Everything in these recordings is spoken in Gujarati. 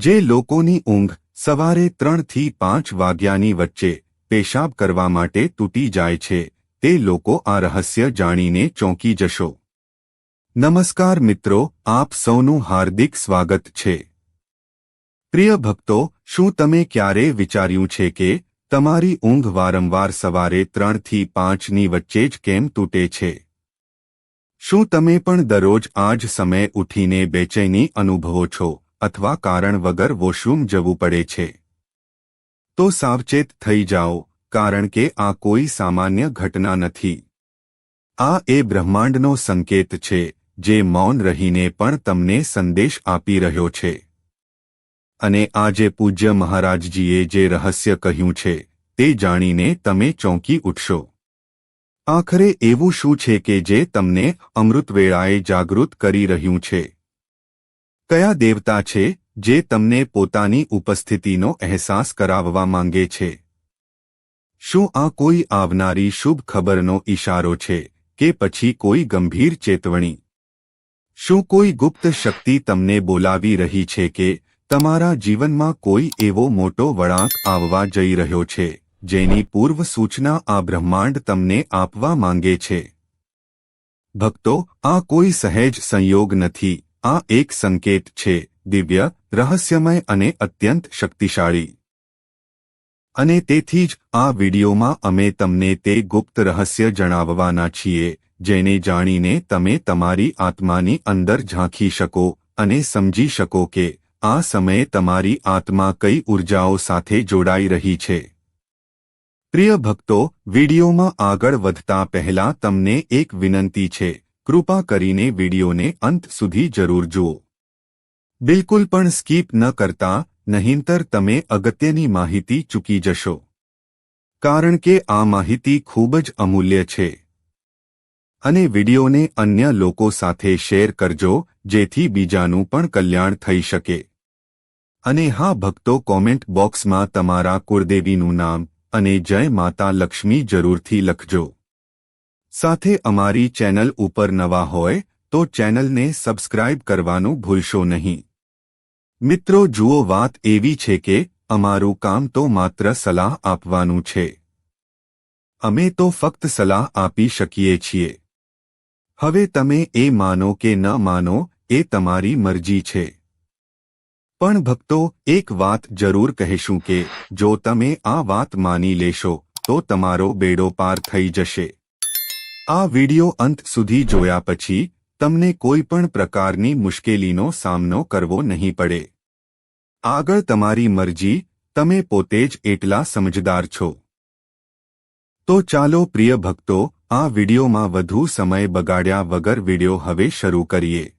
જે લોકોની ઊંઘ સવારે ત્રણથી પાંચ વાગ્યાની વચ્ચે પેશાબ કરવા માટે તૂટી જાય છે, તે લોકો આ રહસ્ય જાણીને ચોંકી જશો. નમસ્કાર મિત્રો, આપ સૌનું હાર્દિક સ્વાગત છે. પ્રિય ભક્તો, શું તમે ક્યારે વિચાર્યું છે કે તમારી ઊંઘ વારંવાર સવારે ત્રણથી પાંચની વચ્ચે જ કેમ તૂટે છે? શું તમે પણ દરરોજ આ જ સમયે ઉઠીને બેચેની અનુભવો છો? અથવા કારણ વગર વોશરૂમ જવું પડે છે. તો સાવચેત થઈ જાઓ, કારણ કે આ કોઈ સામાન્ય ઘટના નથી. આ એ બ્રહ્માંડનો સંકેત છે, જે મૌન રહીને પણ તમને સંદેશ આપી રહ્યો છે. અને આજે પૂજ્ય મહારાજજીએ જે રહસ્ય કહ્યું છે, તે જાણીને તમે ચોંકી ઉઠશો. આખરે એવું શું છે કે જે તમને અમૃતવેળાએ જાગૃત કરી રહ્યું છે? કયા દેવતા છે જે તમને પોતાની ઉપસ્થિતિનો અહેસાસ કરાવવા માંગે છે? શું આ કોઈ આવનારી શુભ ખબરનો ઇશારો છે કે પછી કોઈ ગંભીર ચેતવણી? શું કોઈ ગુપ્ત શક્તિ તમને બોલાવી રહી છે કે તમારા જીવનમાં કોઈ એવો મોટો વળાંક આવવા જઈ રહ્યો છે જેની પૂર્વ સૂચના આ બ્રહ્માંડ તમને આપવા માંગે છે? ભક્તો, આ કોઈ સહેજ સંયોગ નથી. આ એક સંકેત છે, દિવ્ય, રહસ્યમય અને અત્યંત શક્તિશાળી. અને તેથી જ આ વિડીયોમાં અમે તમને તે ગુપ્ત રહસ્ય જણાવવાના છીએ, જેને જાણીને તમે તમારી આત્માની અંદર ઝાંખી શકો અને સમજી શકો કે આ સમયે તમારી આત્મા કઈ ઊર્જાઓ સાથે જોડાઈ રહી છે. પ્રિય ભક્તો, વિડીયોમાં આગળ વધતા પહેલા તમને એક વિનંતી છે કૃપા કરીને વિડીયોને અંત સુધી જરૂર જુઓ. બિલકુલ પણ સ્કીપ ન કરતા, નહીંતર તમે અગત્યની માહિતી ચૂકી જશો. કારણ કે આ માહિતી ખૂબ જ અમૂલ્ય છે. અને વિડીયોને અન્ય લોકો સાથે શેર કરજો, જેથી બીજાનું પણ કલ્યાણ થઈ શકે. અને હા, ભક્તો કોમેન્ટ બોક્સમાં તમારા કુળદેવીનું નામ અને જય માતા લક્ષ્મી જરૂરથી લખજો. સાથે અમારી ચેનલ ઉપર નવા હોય તો ચેનલને સબસ્ક્રાઇબ કરવાનું ભૂલશો નહીં. મિત્રો, જુઓ વાત એવી છે કે અમારું કામ તો માત્ર સલાહ આપવાનું છે. અમે તો ફક્ત સલાહ આપી શકીએ છીએ. હવે તમે એ માનો કે ન માનો એ તમારી મરજી છે. પણ ભક્તો, એક વાત જરૂર કહેશું કે જો તમે આ વાત માની લેશો તો તમારો બેડો પાર થઈ જશે. આ વિડિયો અંત સુધી જોયા પછી, તમને કોઈ પણ પ્રકારની મુશ્કેલીનો સામનો કરવો નહીં પડે. આગળ તમારી મરજી, તમે પોતે જ એટલા સમજદાર છો. તો ચાલો પ્રિય ભક્તો, આ વિડિયોમાં વધુ સમય બગાડ્યા વગર વિડિયો હવે શરૂ કરીએ.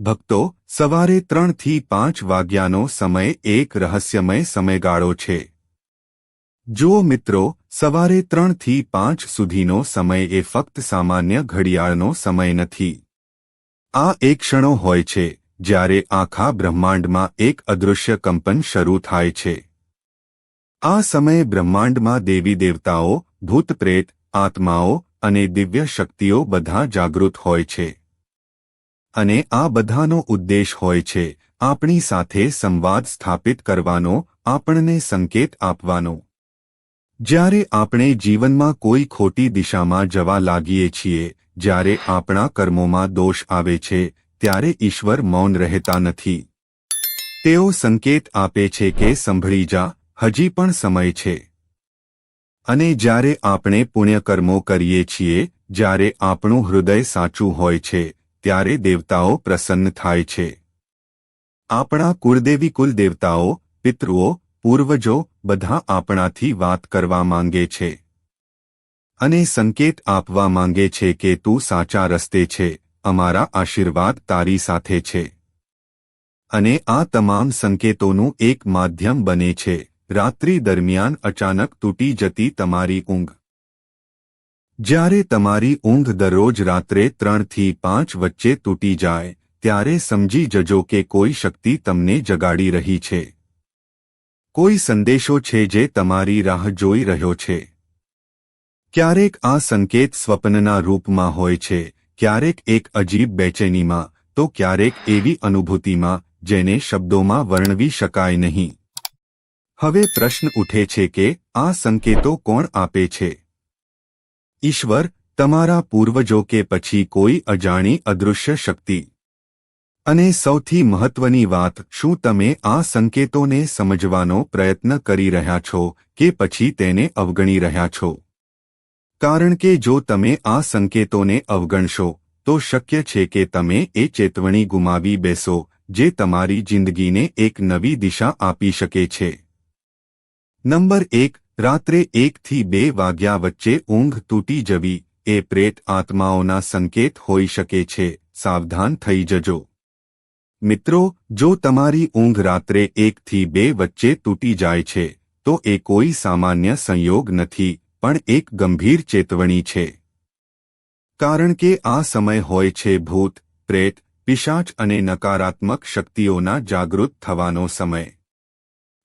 ભક્તો, સવારે ત્રણથી પાંચ વાગ્યાનો સમય એક રહસ્યમય સમયગાળો છે. જુઓ મિત્રો સવારે ત્રણથી પાંચ સુધીનો સમય એ ફક્ત સામાન્ય ઘડિયાળનો સમય નથી. આ એક ક્ષણો હોય છે, જ્યારે આખા બ્રહ્માંડમાં એક અદૃશ્ય કંપન શરૂ થાય છે. આ સમયે બ્રહ્માંડમાં દેવી દેવતાઓ ભૂતપ્રેત આત્માઓ અને દિવ્ય શક્તિઓ બધા જાગૃત હોય છે. અને આ બધાનો ઉદ્દેશ હોય છે, આપણી સાથે સંવાદ સ્થાપિત કરવાનો, આપણને સંકેત આપવાનો. જ્યારે આપણે જીવનમાં કોઈ ખોટી દિશામાં જવા લાગીએ છીએ, જ્યારે આપણા કર્મોમાં દોષ આવે છે, ત્યારે ઈશ્વર મૌન રહેતા નથી. તેઓ સંકેત આપે છે કે સંભળી જા, હજી પણ સમય છે. અને જ્યારે આપણે પુણ્યકર્મો કરીએ છીએ, જ્યારે આપણું હૃદય સાચું હોય છે, ત્યારે દેવતાઓ પ્રસન્ન થાય છે. આપણા કુળદેવી કુલદેવતાઓ, પિતૃઓ પૂર્વજો બધા આપણાથી વાત કરવા માંગે છે. અને સંકેત આપવા માંગે છે કે તું સાચા રસ્તે છે, અમારા આશીર્વાદ તારી સાથે છે. અને આ તમામ સંકેતોનું એક માધ્યમ બને છે, રાત્રિ દરમિયાન અચાનક તૂટી જતી તમારી ઊંઘ. જ્યારે તમારી ઊંઘ દરરોજ રાત્રે ત્રણથી પાંચ વચ્ચે તૂટી જાય, ત્યારે સમજી જજો કે કોઈ શક્તિ તમને જગાડી રહી છે. કોઈ સંદેશો છે જે તમારી રાહ જોઈ રહ્યો છે? ક્યારેક આ સંકેત સ્વપ્નના રૂપમાં હોય છે, ક્યારેક એક અજીબ બેચેનીમાં, તો ક્યારેક એવી અનુભૂતિમાં, જેને શબ્દોમાં વર્ણવી શકાય નહીં. હવે પ્રશ્ન ઉઠે છે કે આ સંકેતો કોણ આપે છે? ઈશ્વર, તમારા પૂર્વજો કે પછી કોઈ અજાણી અદૃશ્ય શક્તિ? અને સૌથી મહત્વની વાત, શું તમે આ સંકેતોને સમજવાનો પ્રયત્ન કરી રહ્યા છો, કે પછી તેને અવગણી રહ્યા છો? કારણ કે જો તમે આ સંકેતોને અવગણશો, તો શક્ય છે કે તમે એ ચેતવણી ગુમાવી બેસો, જે તમારી જિંદગીને એક નવી દિશા આપી શકે છે. નંબર એક, રાત્રે એકથી બે વાગ્યા વચ્ચે ઊંઘ તૂટી જવી, એ પ્રેત આત્માઓના સંકેત હોઈ શકે છે, સાવધાન થઈ જજો. મિત્રો, જો તમારી ઊંઘ રાત્રે એકથી બે વચ્ચે તૂટી જાય છે, તો એ કોઈ સામાન્ય સંયોગ નથી, પણ એક ગંભીર ચેતવણી છે. કારણ કે આ સમય હોય છે ભૂત, પ્રેત, પિશાચ અને નકારાત્મક શક્તિઓના જાગૃત થવાનો સમય.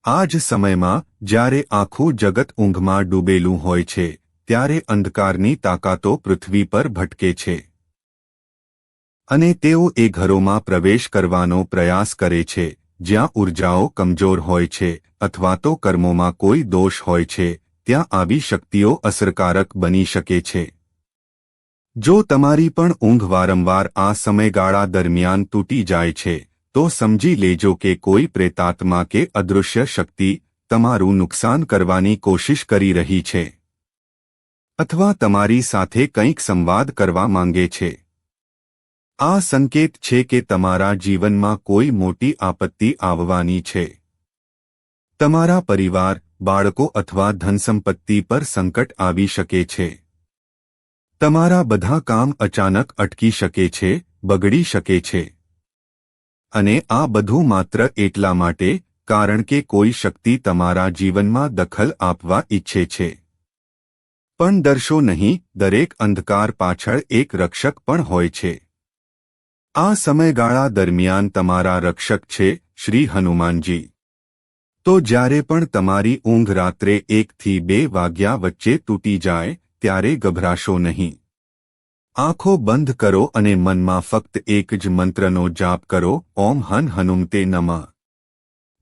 આ જ સમયમાં, જ્યારે આખું જગત ઊંઘમાં ડૂબેલું હોય છે, ત્યારે અંધકારની તાકાતો પૃથ્વી પર ભટકે છે. અને તેઓ એ ઘરોમાં પ્રવેશ કરવાનો પ્રયાસ કરે છે, જ્યાં ઉર્જાઓ કમજોર હોય છે અથવા તો કર્મોમાં કોઈ દોષ હોય છે, ત્યાં આવી શક્તિઓ અસરકારક બની શકે છે. જો તમારી પણ ઊંઘ વારંવાર આ સમયગાળા દરમિયાન તૂટી જાય છે, તો સમજી લેજો કે કોઈ પ્રેતાત્મા કે અદૃશ્ય શક્તિ તમારું નુકસાન કરવાની કોશિશ કરી રહી છે. અથવા તમારી સાથે કંઈક સંવાદ કરવા માંગે છે. આ સંકેત છે કે તમારા જીવનમાં કોઈ મોટી આપત્તિ આવવાની છે. તમારા પરિવાર, બાળકો અથવા ધનસંપત્તિ પર સંકટ આવી શકે છે. તમારા બધા કામ અચાનક અટકી શકે છે, બગડી શકે છે. અને આ બધું માત્ર એટલા માટે, કારણ કે કોઈ શક્તિ તમારા જીવનમાં દખલ આપવા ઈચ્છે છે. પણ ડરશો નહીં, દરેક અંધકાર પાછળ એક રક્ષક પણ હોય છે. આ સમયગાળા દરમિયાન તમારા રક્ષક છે, શ્રી હનુમાનજી. તો જ્યારે પણ તમારી ઊંઘ રાત્રે એકથી બે વાગ્યા વચ્ચે તૂટી જાય, ત્યારે ગભરાશો નહીં. આંખો બંધ કરો અને મનમાં ફક્ત એક જ મંત્રનો જાપ કરો, ઓમ હન હનુમતે નમઃ.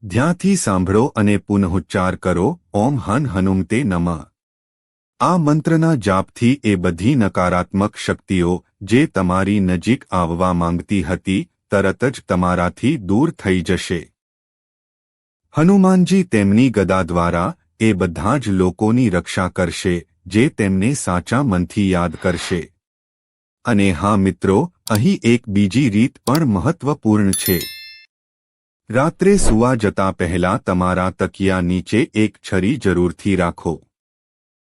ધ્યાનથી સાંભળો અને પુનઃુચ્ચાર કરો, ઓમ હન હનુમતે નમઃ. આ મંત્રના જાપથી એ બધી નકારાત્મક શક્તિઓ જે તમારી નજીક આવવા માંગતી હતી, તરત જ તમારાથી દૂર થઈ જશે. હનુમાનજી તેમની ગદા દ્વારા, એ બધા જ લોકોની રક્ષા કરશે, જે તેમને સાચા મનથી યાદ કરશે. અને હા મિત્રો, અહીં એક બીજી રીત પણ મહત્વપૂર્ણ છે. રાત્રે સુવા જતા પહેલા તમારા તકિયા નીચે એક છરી જરૂરથી રાખો.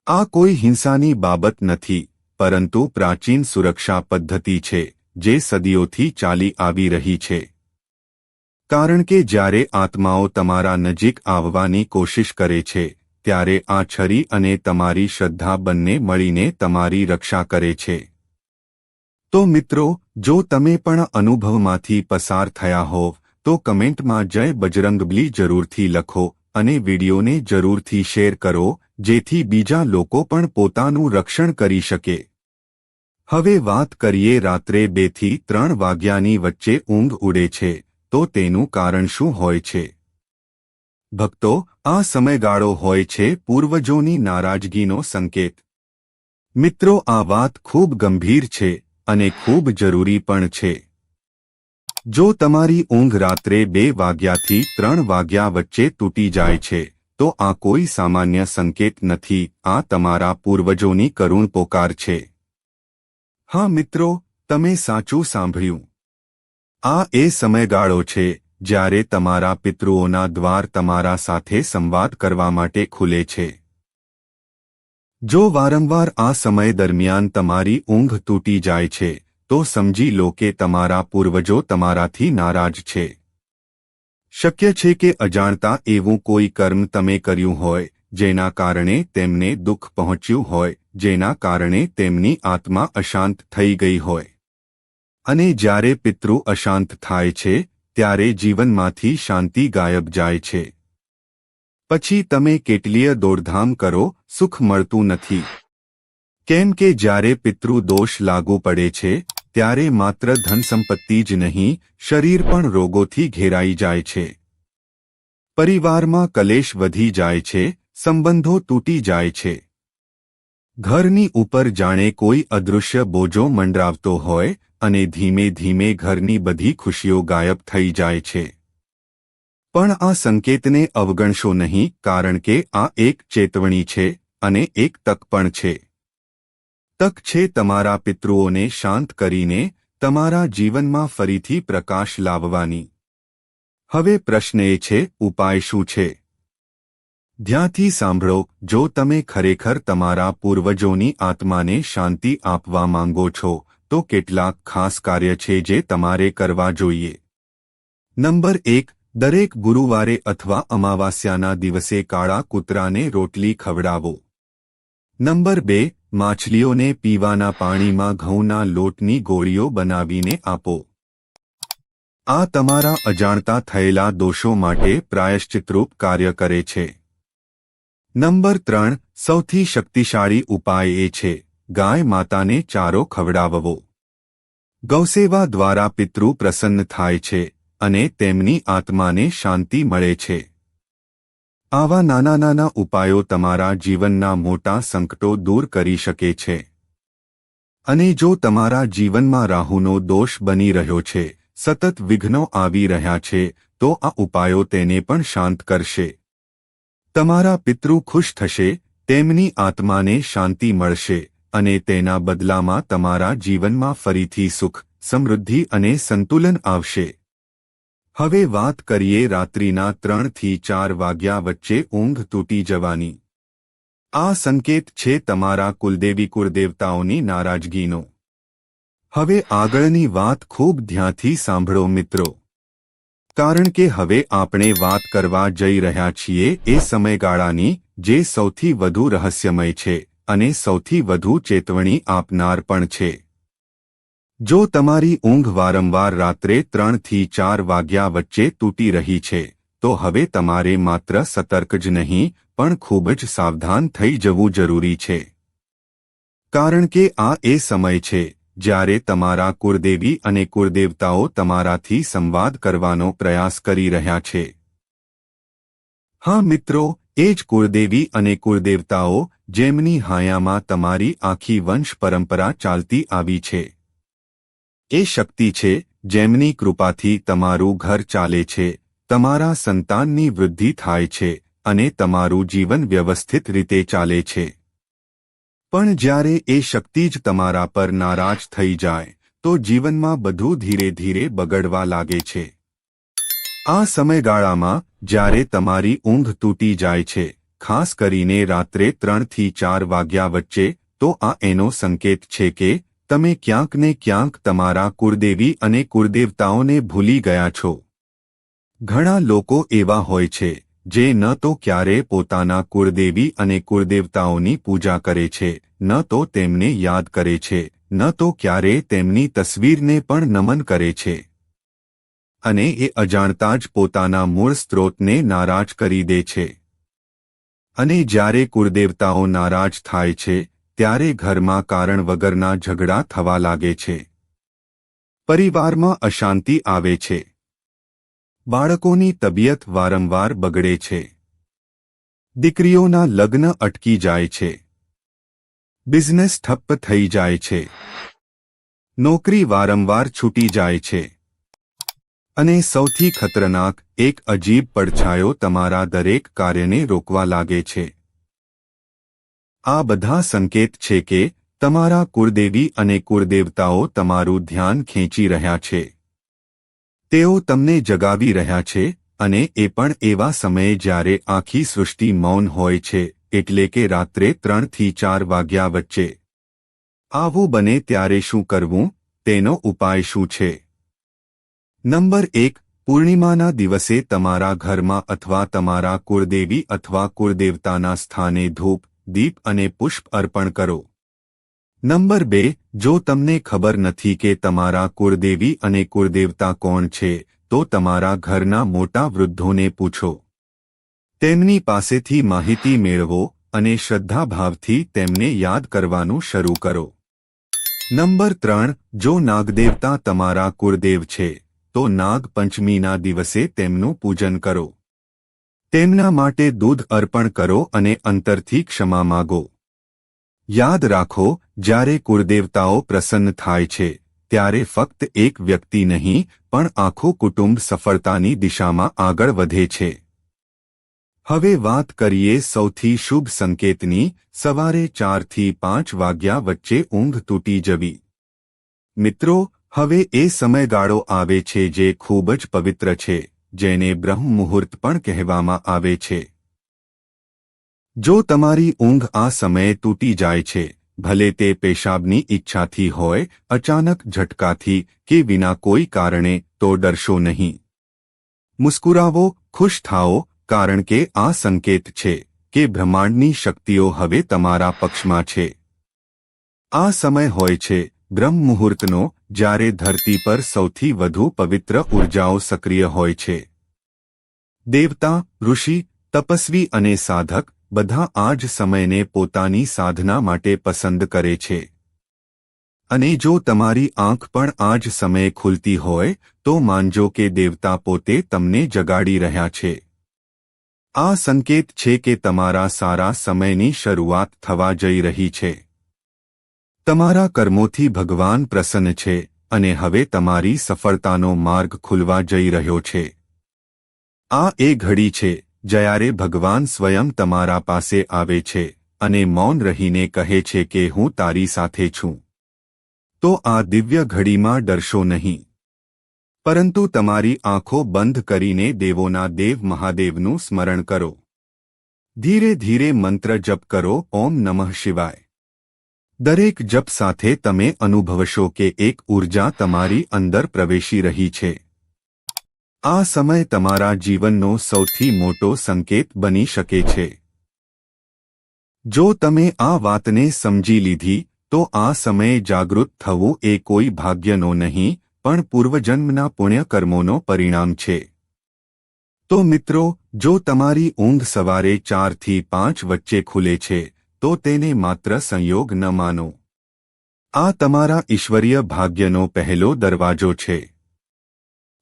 આ કોઈ હિંસાની બાબત નથી. પરંતુ પ્રાચીન સુરક્ષા પદ્ધતિ છે, જે સદીઓથી ચાલી આવી રહી છે. કારણ કે જ્યારે આત્માઓ તમારા નજીક આવવાની કોશિશ કરે છે, ત્યારે આ છરી અને તમારી શ્રદ્ધા બંને મળીને તમારી રક્ષા કરે છે. તો મિત્રો, જો તમે પણ અનુભવમાંથી પસાર થયા હોવ, તો કમેન્ટમાં જય બજરંગબલી જરૂરથી લખો અને વિડીયોને જરૂરથી શેર કરો, જેથી બીજા લોકો પણ પોતાનું રક્ષણ કરી શકે. હવે વાત કરીએ રાત્રે બેથી ત્રણ વાગ્યાની વચ્ચે ઊંઘ ઉડે છે, તો તેનું કારણ શું હોય છે? ભક્તો, આ સમયગાળો હોય છે પૂર્વજોની નારાજગીનો સંકેત. મિત્રો, આ વાત ખૂબ ગંભીર છે અને ખૂબ જરૂરી પણ છે. જો તમારી ઊંઘ રાત્રે બે વાગ્યાથી ત્રણ વાગ્યા વચ્ચે તૂટી જાય છે, તો આ કોઈ સામાન્ય સંકેત નથી, આ તમારા પૂર્વજોની કરુણ પોકાર છે. હા મિત્રો, તમે સાચું સાંભળ્યું. આ એ સમયગાળો છે જ્યારે તમારા પિતૃઓના દ્વાર તમારા સાથે સંવાદ કરવા માટે ખુલે છે. જો વારંવાર આ સમય દરમિયાન તમારી ઊંઘ તૂટી જાય છે, તો સમજી લો કે તમારા પૂર્વજો તમારાથી નારાજ છે. શક્ય છે કે અજાણતા એવું કોઈ કર્મ તમે કર્યું હોય, જેના કારણે તેમને દુઃખ પહોંચ્યું હોય જેના કારણે તેમની આત્મા અશાંત થઈ ગઈ હોય. અને જ્યારે પિતૃ અશાંત થાય છે, ત્યારે જીવનમાંથી શાંતિ ગાયબ જાય છે. પછી તમે કેટલીય દોડધામ કરો, સુખ મળતું નથી. કેમ કે જ્યારે પિતૃ દોષ લાગુ પડે છે, ત્યારે માત્ર ધન જ નહીં, શરીર પણ રોગોથી ઘેરાઈ જાય છે. પરિવારમાં કલેશ વધી જાય છે, સંબંધો તૂટી જાય છે. ઘરની ઉપર જાણે કોઈ અદૃશ્ય બોજો મંડરાવતો હોય અને ધીમે ધીમે ઘરની બધી ખુશીઓ ગાયબ થઈ જાય છે. પણ આ સંકેતને અવગણશો નહીં કારણ કે આ એક ચેતવણી છે અને એક તક પણ છે. તક છે તમારા પિતૃઓને શાંત કરીને તમારા જીવનમાં ફરીથી પ્રકાશ લાવવાની. હવે પ્રશ્ન એ છે, ઉપાય શું છે? ધ્યાનથી સાંભળો, જો તમે ખરેખર તમારા પૂર્વજોની આત્માને શાંતિ આપવા માંગો છો, તો કેટલાક ખાસ કાર્ય છે જે તમારે કરવા જોઈએ. નંબર એક, દરેક ગુરુવારે અથવા અમાવાસ્યાના દિવસે કાળા કૂતરાને રોટલી ખવડાવો. નંબર બે, માછલીઓને પીવાના પાણીમાં ઘઉંના લોટની ગોળીઓ બનાવીને આપો. આ તમારા અજાણતા થયેલા દોષો માટે પ્રાયશ્ચિતરૂપ કાર્ય કરે છે. નંબર ત્રણ, સૌથી શક્તિશાળી ઉપાય એ છે, ગાય માતાને ચારો ખવડાવવો. ગૌસેવા દ્વારા પિતૃ પ્રસન્ન થાય છે, અને તેમની આત્માને શાંતિ મળે છે. આવા નાના નાના ઉપાયો તમારા જીવનના મોટા સંકટો દૂર કરી શકે છે. અને જો તમારા જીવનમાં રાહુનો દોષ બની રહ્યો છે, સતત વિઘ્નો આવી રહ્યા છે, તો આ ઉપાયો તેને પણ શાંત કરશે. તમારા પિતૃ ખુશ થશે, તેમની આત્માને શાંતિ મળશે અને તેના બદલામાં તમારા જીવનમાં ફરીથી સુખ, સમૃદ્ધિ અને સંતુલન આવશે. હવે વાત કરીએ રાત્રિના ત્રણથી ચાર વાગ્યા વચ્ચે ઊંઘ તૂટી જવાની. આ સંકેત છે તમારા કુલદેવી કુળદેવતાઓની નારાજગીનો. હવે આગળની વાત ખૂબ ધ્યાનથી સાંભળો મિત્રો. કારણ કે હવે આપણે વાત કરવા જઈ રહ્યા છીએ એ સમયગાળાની, જે સૌથી વધુ રહસ્યમય છે અને સૌથી વધુ ચેતવણી આપનાર પણ છે. જો તમારી ઊંઘ વારંવાર રાત્રે ત્રણથી ચાર વાગ્યા વચ્ચે તૂટી રહી છે, તો હવે તમારે માત્ર સતર્ક જ નહીં, પણ ખૂબ જ સાવધાન થઈ જવું જરૂરી છે. કારણ કે આ એ સમય છે જ્યારે તમારા કુળદેવી અને કુળદેવતાઓ તમારાથી સંવાદ કરવાનો પ્રયાસ કરી રહ્યા છે. હા મિત્રો, એ જ કુળદેવી અને કુળદેવતાઓ જેમની હાયામાં તમારી આખી વંશ પરંપરા ચાલતી આવી છે. એ શક્તિ છે જેમની કૃપાથી તમારું ઘર ચાલે છે, તમારા સંતાનની વૃદ્ધિ થાય છે અને તમારું જીવન વ્યવસ્થિત રીતે ચાલે છે. પણ જ્યારે એ શક્તિ જ તમારા પર નારાજ થઈ જાય, તો જીવનમાં બધું ધીરે ધીરે બગડવા લાગે છે. આ સમયગાળામાં, જ્યારે તમારી ઊંઘ તૂટી જાય છે, ખાસ કરીને રાત્રે ત્રણથી ચાર વાગ્યા વચ્ચે, તો આ એનો સંકેત છે કે, તમે ક્યાંક ને ક્યાંક તમારા કુળદેવી અને કુળદેવતાઓને ભૂલી ગયા છો. ઘણા લોકો એવા હોય છે જે ન તો ક્યારે પોતાના કુળદેવી અને કુળદેવતાઓની પૂજા કરે છે, ન તો તેમને યાદ કરે છે, ન તો ક્યારે તેમની તસવીરને પણ નમન કરે છે. અને એ અજાણતા જ પોતાના મૂળ સ્ત્રોતને નારાજ કરી દે છે. અને જ્યારે કુળદેવતાઓ નારાજ થાય છે, ત્યારે ઘરમાં કારણ વગરના ઝઘડા થવા લાગે છે. પરિવારમાં અશાંતિ આવે છે. બાળકોની તબિયત વારંવાર બગડે છે. દીકરીઓના લગ્ન અટકી જાય છે. બિઝનેસ ઠપ્પ થઈ જાય છે. નોકરી વારંવાર છૂટી જાય છે. અને સૌથી ખતરનાક, એક અજીબ પડછાયો તમારા દરેક કાર્યને રોકવા લાગે છે. આ બધા સંકેત છે કે તમારા કુળદેવી અને કુળદેવતાઓ તમારું ધ્યાન ખેંચી રહ્યા છે. તેઓ તમને જગાવી રહ્યા છે અને એ પણ એવા સમયે જ્યારે આખી સૃષ્ટિ મૌન હોય છે, એટલે કે રાત્રે ત્રણથી ચાર વાગ્યા વચ્ચે. આવું બને ત્યારે શું કરવું? તેનો ઉપાય શું છે? નંબર એક, પૂર્ણિમાના દિવસે તમારા ઘરમાં અથવા તમારા કુળદેવી અથવા કુળદેવતાના સ્થાને ધૂપ, દીપ અને પુષ્પ અર્પણ કરો. નંબર બે, જો તમને ખબર નથી કે તમારા કુળદેવી અને કુળદેવતા કોણ છે, તો તમારા ઘરના મોટા વૃદ્ધોને પૂછો. તેમની પાસેથી માહિતી મેળવો અને શ્રદ્ધાભાવથી તેમને યાદ કરવાનું શરૂ કરો. નંબર ત્રણ, જો નાગદેવતા તમારા કુળદેવ છે, તો નાગ પંચમીના દિવસે તેમનું પૂજન કરો. તેમના માટે દૂધ અર્પણ કરો અને અંતરથી ક્ષમા માગો. યાદ રાખો, જ્યારે કુળદેવતાઓ પ્રસન્ન થાય છે, ત્યારે ફક્ત એક વ્યક્તિ નહીં, પણ આખું કુટુંબ સફળતાની દિશામાં આગળ વધે છે. હવે વાત કરીએ સૌથી શુભ સંકેતની, સવારે ચારથી પાંચ વાગ્યા વચ્ચે ઊંઘ તૂટી જવી. મિત્રો, હવે એ સમયગાળો આવે છે જે ખૂબ જ પવિત્ર છે, જેને બ્રહ્મ મુહૂર્ત પણ કહેવામાં આવે છે. જો તમારી ઊંઘ આ સમયે તૂટી જાય છે, ભલે તે પેશાબની ઈચ્છાથી હોય, અચાનક ઝટકાથી કે વિના કોઈ કારણે, તો ડરશો નહીં. મુસ્કુરાવો, ખુશ થાઓ, કારણ કે આ સંકેત છે કે બ્રહ્માંડની શક્તિઓ હવે તમારા પક્ષમાં છે. આ સમય હોય છે, બ્રહ્મ મુહૂર્તનો, જ્યારે ધરતી પર સૌથી વધુ પવિત્ર ઉર્જાઓ સક્રિય હોય છે. દેવતા, ઋષિ, તપસ્વી અને સાધક બધા આ જ સમયને પોતાની સાધના માટે પસંદ કરે છે. અને જો તમારી આંખ પણ આ જ સમયે ખુલતી હોય, તો માનજો કે દેવતા પોતે તમને જગાડી રહ્યા છે. આ સંકેત છે કે તમારા સારા સમયની શરૂઆત થવા જઈ રહી છે. તમારા કર્મોથી ભગવાન પ્રસન્ન છે, અને હવે તમારી સફળતાનો માર્ગ ખુલવા જઈ રહ્યો છે. આ એ ઘડી છે જ્યારે ભગવાન સ્વયં તમારા પાસે આવે છે અને મૌન રહીને કહે છે કે હું તારી સાથે છું, તો આ દિવ્ય ઘડીમાં ડરશો નહીં. પરંતુ તમારી આંખો બંધ કરીને દેવોના દેવ મહાદેવનું સ્મરણ કરો. ધીરે ધીરે મંત્ર જપ કરો, ઓમ નમઃ શિવાય. દરેક જપ સાથે તમે અનુભવશો કે એક ઊર્જા તમારી અંદર પ્રવેશી રહી છે. આ સમય તમારા જીવનનો સૌથી મોટો સંકેત બની શકે છે. જો તમે આ વાતને સમજી લીધી, તો આ સમયે જાગૃત થવું એ કોઈ ભાગ્યનો નહીં, પણ પૂર્વજન્મના પુણ્યકર્મોનો પરિણામ છે. તો મિત્રો, જો તમારી ઊંઘ સવારે ચારથી પાંચ વચ્ચે ખુલે છે, તો તેને માત્ર સંયોગ ન માનો. આ તમારા ઈશ્વરીય ભાગ્યનો પહેલો દરવાજો છે.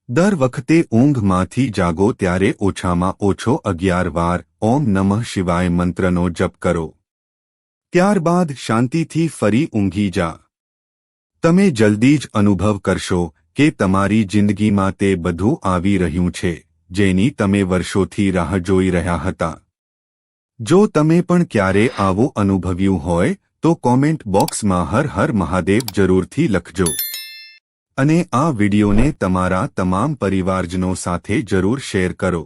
દર વખતે ઊંઘમાંથી જાગો ત્યારે ઓછામાં ઓછો અગિયાર વાર ઓમ નમઃ શિવાય મંત્રનો જપ કરો. ત્યારબાદ શાંતિથી ફરી ઊંઘી જા. તમે જલ્દી જ અનુભવ કરશો કે તમારી જિંદગીમાં તે બધું આવી રહ્યું છે, જેની તમે વર્ષોથી રાહ જોઈ રહ્યા હતા. જો તમે પણ ક્યારે આવું અનુભવ્યું હોય, તો કોમેન્ટ બોક્સમાં હર હર મહાદેવ જરૂરથી લખજો. અને આ વિડિયોને તમારા તમામ પરિવારજનો સાથે જરૂર શેર કરો.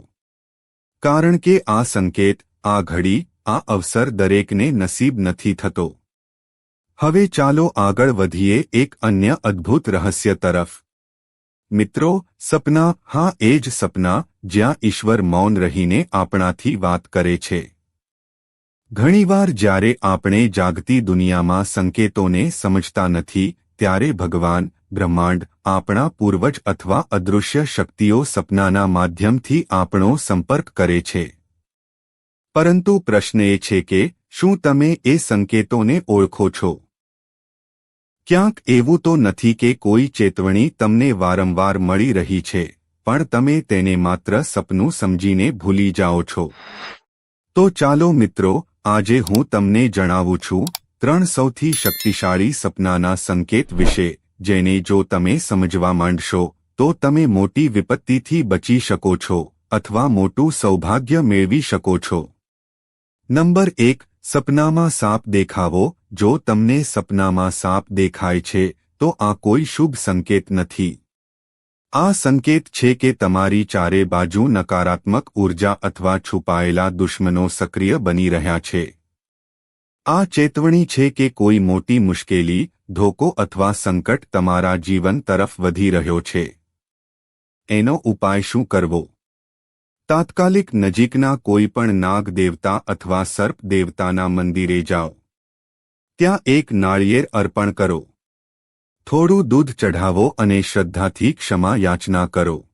કારણ કે આ સંકેત, આ ઘડી, આ અવસર દરેકને નસીબ નથી થતો. હવે ચાલો આગળ વધીએ એક અન્ય અદ્ભુત રહસ્ય તરફ. મિત્રો, સપના, હા, એ જ સપના, જ્યાં ઈશ્વર મૌન રહીને આપણાથી વાત કરે છે. ઘણીવાર જ્યારે આપણે જાગતી દુનિયામાં સંકેતોને સમજતા નથી, ત્યારે ભગવાન બ્રહ્માંડ આપણા પૂર્વજ અથવા અદૃશ્ય શક્તિઓ સપનાના માધ્યમથી આપણો સંપર્ક કરે છે. પરંતુ પ્રશ્ન એ છે કે, શું તમે એ સંકેતોને ઓળખો છો? ક્યાંક એવું તો નથી કે કોઈ ચેતવણી તમને વારંવાર મળી રહી છે, પણ તમે તેને માત્ર સપનું સમજીને ભૂલી જાઓ છો. તો ચાલો મિત્રો, આજે હું તમને જણાવું છું ત્રણ સૌથી શક્તિશાળી સપનાના સંકેત વિશે. જેને જો તમે સમજવા માંડશો, તો તમે મોટી વિપત્તિથી બચી શકો છો અથવા મોટું સૌભાગ્ય મેળવી શકો છો. નંબર એક, સપનામાં સાપ દેખાવો. જો તમને સપનામાં સાપ દેખાય છે, તો આ કોઈ શુભ સંકેત નથી. આ સંકેત છે કે તમારી ચારે બાજુ નકારાત્મક ઊર્જા અથવા છુપાયેલા દુશ્મનો સક્રિય બની રહ્યા છે. આ ચેતવણી છે કે કોઈ મોટી મુશ્કેલી ધોકો અથવા સંકટ તમારા જીવન તરફ વધી રહ્યો છે. એનો ઉપાય શું કરવો? તાત્કાલિક નજીકના કોઈપણ નાગ દેવતા અથવા સર્પ દેવતાના મંદિરે જાઓ. ત્યાં એક નાળિયેર અર્પણ કરો. થોડું દૂધ ચઢાવો અને શ્રદ્ધાથી ક્ષમા યાચના કરો.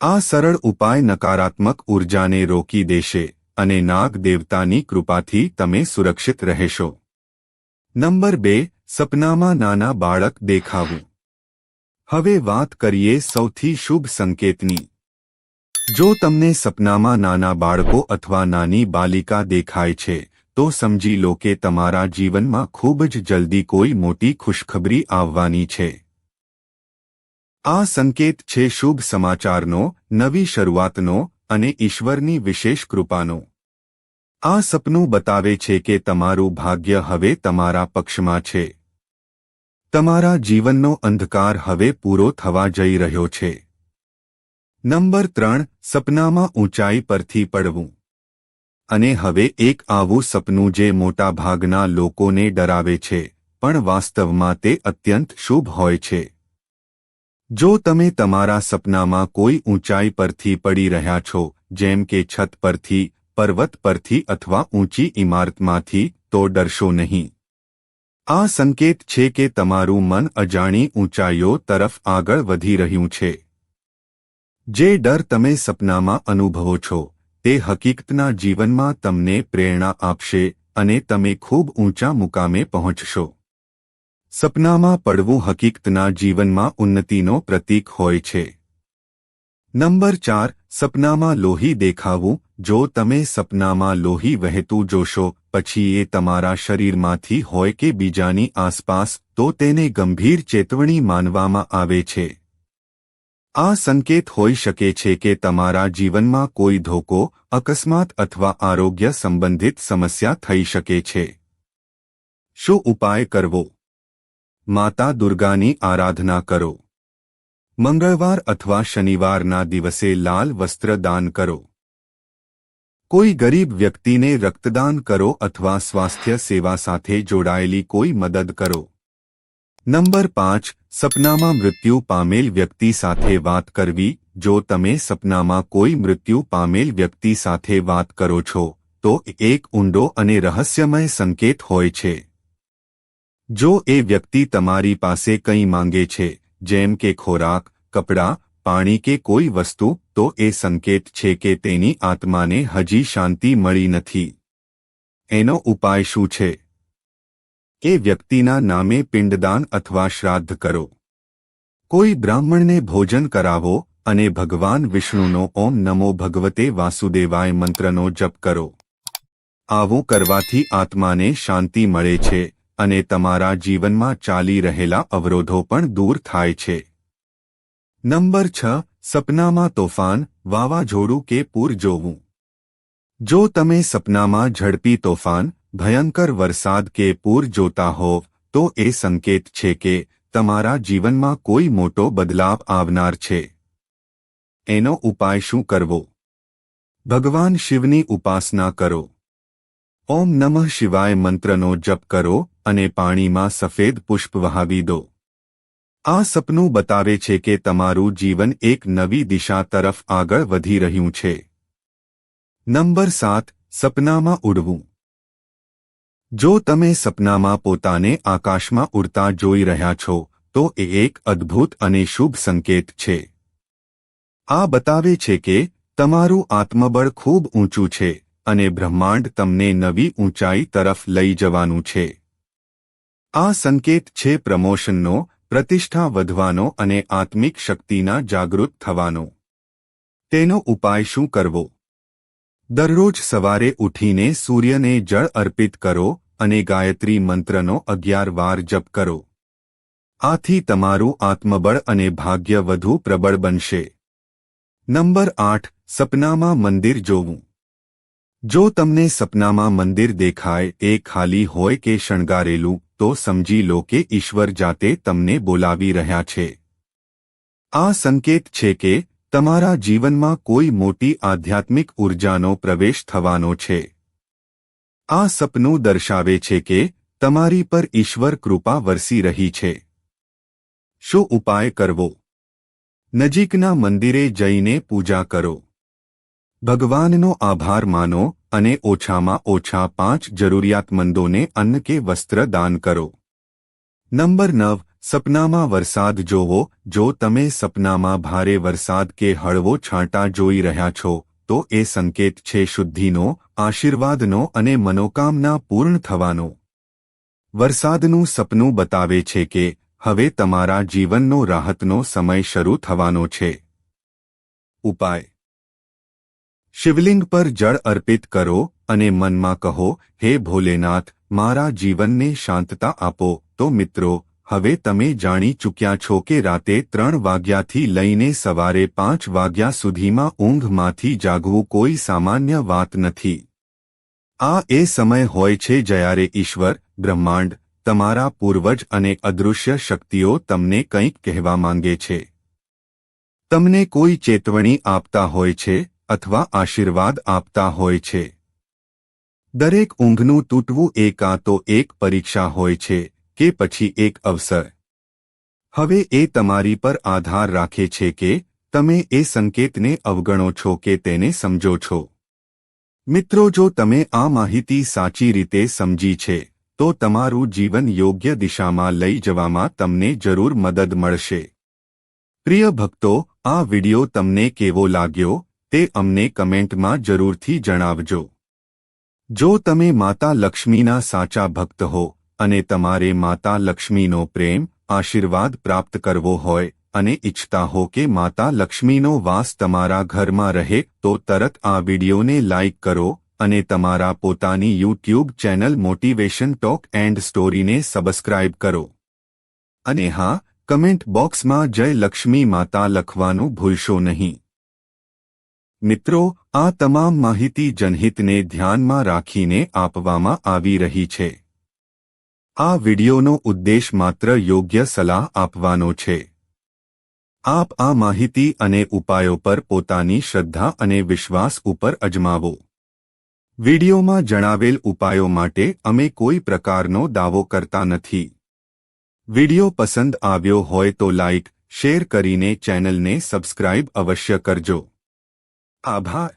આ સરળ ઉપાય નકારાત્મક ઉર્જાને રોકી દેશે અને નાગ દેવતાની કૃપાથી તમે સુરક્ષિત રહેશો. નંબર બે સપનામાં નાના બાળક દેખાવું. હવે વાત કરીએ સૌથી શુભ સંકેતની. જો તમને સપનામાં નાના બાળકો અથવા નાની બાલિકા દેખાય છે, તો સમજી લો કે તમારા જીવનમાં ખૂબ જ જલ્દી કોઈ મોટી ખુશખબરી આવવાની છે. આ સંકેત છે શુભ સમાચારનો, નવી શરૂઆતનો અને ઈશ્વરની વિશેષ કૃપાનો. આ સપનું બતાવે છે કે તમારું ભાગ્ય હવે તમારા પક્ષમાં છે. તમારા જીવનનો અંધકાર હવે પૂરો થવા જઈ રહ્યો છે. નંબર ત્રણ, સપનામાં ઊંચાઈ પરથી પડવું. અને હવે એક આવું સપનું જે મોટાભાગના લોકોને ડરાવે છે, પણ વાસ્તવમાં તે અત્યંત શુભ હોય છે. જો તમે તમારા સપનામાં કોઈ ઊંચાઈ પરથી પડી રહ્યા છો, જેમ કે છત પરથી, પર્વત પરથી અથવા ઊંચી ઇમારતમાંથી, તો ડરશો નહીં. આ સંકેત છે કે તમારું મન અજાણી ઊંચાઈઓ તરફ આગળ વધી રહ્યું છે. જે ડર તમે સપનામાં અનુભવો છો, તે હકીકતના જીવનમાં તમને પ્રેરણા આપશે અને તમે ખૂબ ઊંચા મુકામે પહોંચશો. સપનામાં પડવું હકીકતના જીવનમાં ઉન્નતિનો પ્રતીક હોય છે. નંબર ચાર, સપનામાં લોહી દેખાવું. જો તમે સપનામાં લોહી વહેતું જોશો પછી એ તમારા શરીરમાંથી હોય કે બીજાની આસપાસ, તો તેને ગંભીર ચેતવણી માનવામાં આવે છે. આ સંકેત હોઈ શકે છે કે તમારા જીવનમાં કોઈ ધોકો, અકસ્માત અથવા આરોગ્ય સંબંધિત સમસ્યા થઈ શકે છે. શું ઉપાય કરવો? માતા દુર્ગાની આરાધના કરો. મંગળવાર અથવા શનિવારના દિવસે લાલ વસ્ત્ર દાન કરો. કોઈ ગરીબ વ્યક્તિને રક્તદાન કરો અથવા સ્વાસ્થ્ય સેવા સાથે જોડાયેલી કોઈ મદદ કરો. નંબર પાંચ, સપનામાં મૃત્યુ પામેલ વ્યક્તિ સાથે વાત કરવી. જો તમે સપનામાં કોઈ મૃત્યુ પામેલ વ્યક્તિ સાથે વાત કરો છો, તો એક ઊંડો અને રહસ્યમય સંકેત હોય છે. જો એ વ્યક્તિ તમારી પાસે કંઈ માંગે છે, જેમ કે ખોરાક, કપડાં પાણી કે કોઈ વસ્તુ, તો એ સંકેત છે કે તેની આત્માને હજી શાંતિ મળી નથી. એનો ઉપાય શું છે? એ વ્યક્તિના નામે પિંડદાન અથવા શ્રાદ્ધ કરો. કોઈ બ્રાહ્મણને ભોજન કરાવો અને ભગવાન વિષ્ણુનો ઓમ નમો ભગવતે વાસુદેવાય મંત્રનો જપ કરો. આવું કરવાથી આત્માને શાંતિ મળે છે અને તમારા જીવનમાં ચાલી રહેલા અવરોધો પણ દૂર થાય છે. નંબર છ સપનામાં તોફાન વાવાઝોડું કે પૂર જોવું જો તમે સપનામાં ઝડપી તોફાન ભયંકર વરસાદ કે પૂર જોતા હોવ તો એ સંકેત છે કે તમારા જીવનમાં કોઈ મોટો બદલાવ આવનાર છે એનો ઉપાય શું કરવો ભગવાન શિવની ઉપાસના કરો ઓમ નમઃ શિવાય મંત્રનો જપ કરો અને પાણીમાં સફેદ પુષ્પ વહાવી દો આ સપનું બતાવે છે કે તમારું જીવન એક નવી દિશા તરફ આગળ વધી રહ્યું છે. નંબર સાત, સપનામાં ઉડવું. જો તમે સપનામાં પોતાને આકાશમાં ઉડતા જોઈ રહ્યા છો, તો એ એક અદ્ભુત અને શુભ સંકેત છે. આ બતાવે છે કે તમારું આત્મબળ ખૂબ ઊંચું છે અને બ્રહ્માંડ તમને નવી ઊંચાઈ તરફ લઈ જવાનું છે. આ સંકેત છે પ્રમોશનનો પ્રતિષ્ઠા વધવાનો અને આત્મિક શક્તિના જાગૃત થવાનો. તેનો ઉપાય શું કરવો? દરરોજ સવારે ઉઠીને સૂર્યને જળ અર્પિત કરો અને ગાયત્રી મંત્રનો અગિયાર વાર જપ કરો. આથી તમારું આત્મબળ અને ભાગ્ય વધુ પ્રબળ બનશે. નંબર આઠ, સપનામાં મંદિર જોવું. જો તમને સપનામાં મંદિર દેખાય એ ખાલી હોય કે શણગારેલું તો સમજી લો કે ઈશ્વર જાતે તમને બોલાવી રહ્યા છે. આ સંકેત છે કે તમારા જીવનમાં કોઈ મોટી આધ્યાત્મિક ઉર્જાનો પ્રવેશ થવાનો છે. આ સપનું દર્શાવે છે કે તમારી પર ઈશ્વર કૃપા વરસી રહી છે. શું ઉપાય કરવો? નજીકના મંદિરે જઈને પૂજા કરો. ભગવાનનો આભાર માનો અને ઓછામાં ઓછા પાંચ જરૂરિયાતમંદોને અન્ન કે વસ્ત્ર દાન કરો. નંબર નવ, સપનામાં વરસાદ જોવો. જો તમે સપનામાં ભારે વરસાદ કે હળવો છાંટા જોઈ રહ્યા છો, તો એ સંકેત છે શુદ્ધિનો, આશીર્વાદનો અને મનોકામના પૂર્ણ થવાનો. વરસાદનું સપનું બતાવે છે કે, હવે તમારા જીવનનો રાહતનો સમય શરૂ થવાનો છે. ઉપાય શિવલિંગ પર જળ અર્પિત કરો અને મનમાં કહો, હે ભોલેનાથ, મારા જીવનને શાંતતા આપો. તો મિત્રો, હવે તમે જાણી ચૂક્યા છો કે રાતે ત્રણ વાગ્યાથી લઈને સવારે પાંચ વાગ્યા સુધીમાં ઊંઘમાંથી જાગવું કોઈ સામાન્ય વાત નથી. આ એ સમય હોય છે જ્યારે ઈશ્વર, બ્રહ્માંડ, તમારા પૂર્વજ અને અદૃશ્ય શક્તિઓ તમને કંઈક કહેવા માંગે છે. તમને કોઈ ચેતવણી આપતા હોય છે અથવા આશીર્વાદ આપતા હોય છે. દરેક ઊંઘનું તૂટવું એ કાં તો એક પરીક્ષા હોય છે, કે પછી એક અવસર. હવે એ તમારી પર આધાર રાખે છે કે તમે એ સંકેતને અવગણો છો કે તેને સમજો છો. મિત્રો, જો તમે આ માહિતી સાચી રીતે સમજી છે, તો તમારું જીવન યોગ્ય દિશામાં લઈ જવામાં તમને જરૂર મદદ મળશે. પ્રિય ભક્તો, આ વિડિયો તમને કેવો લાગ્યો? તે અમને કમેન્ટમાં જરૂરથી જણાવજો. જો તમે માતા લક્ષ્મીના સાચા ભક્ત હો અને તમારે માતા લક્ષ્મીનો પ્રેમ, આશીર્વાદ પ્રાપ્ત કરવો હોય અને ઇચ્છતા હો કે માતા લક્ષ્મીનો વાસ તમારા ઘરમાં રહે, તો તરત આ વિડિયોને લાઇક કરો અને તમારા પોતાની YouTube channel motivation talk and સ્ટોરીને subscribe કરો. અને હા, કમેન્ટ બોક્સમાં જય લક્ષ્મી માતા લખવાનું ભૂલશો નહીં. મિત્રો, આ તમામ માહિતી જનહિતને ધ્યાનમાં રાખીને આપવામાં આવી રહી છે. આ વિડિયોનો ઉદ્દેશ માત્ર યોગ્ય સલાહ આપવાનો છે. આપ આ માહિતી અને ઉપાયો પર પોતાની શ્રદ્ધા અને વિશ્વાસ ઉપર અજમાવો. વિડિયોમાં જણાવેલ ઉપાયો માટે અમે કોઈ પ્રકારનો દાવો કરતા નથી. વિડિયો પસંદ આવ્યો હોય તો લાઇક શેર કરીને ચેનલને સબસ્ક્રાઇબ અવશ્ય કરજો. આભાર